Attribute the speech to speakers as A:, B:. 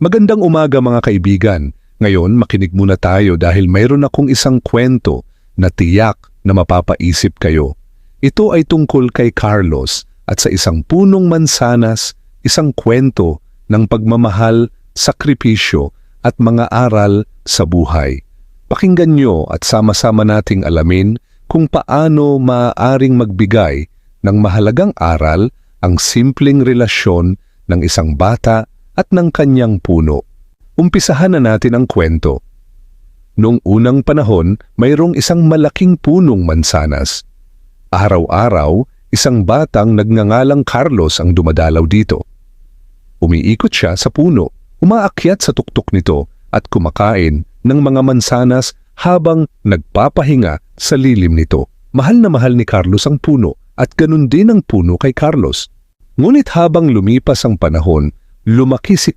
A: Magandang umaga mga kaibigan. Ngayon makinig muna tayo dahil mayroon akong isang kwento na tiyak na mapapaisip kayo. Ito ay tungkol kay Carlos at sa isang punong mansanas, isang kwento ng pagmamahal, sakripisyo at mga aral sa buhay. Pakinggan nyo at sama-sama nating alamin kung paano maaaring magbigay ng mahalagang aral ang simpleng relasyon ng isang bata at ng kanyang puno. Umpisahan na natin ang kwento. Noong unang panahon, mayroong isang malaking punong mansanas. Araw-araw, isang batang nagngangalang Carlos ang dumadalaw dito. Umiikot siya sa puno, umaakyat sa tuktok nito at kumakain ng mga mansanas habang nagpapahinga sa lilim nito. Mahal na mahal ni Carlos ang puno at ganun din ang puno kay Carlos. Ngunit habang lumipas ang panahon, lumaki si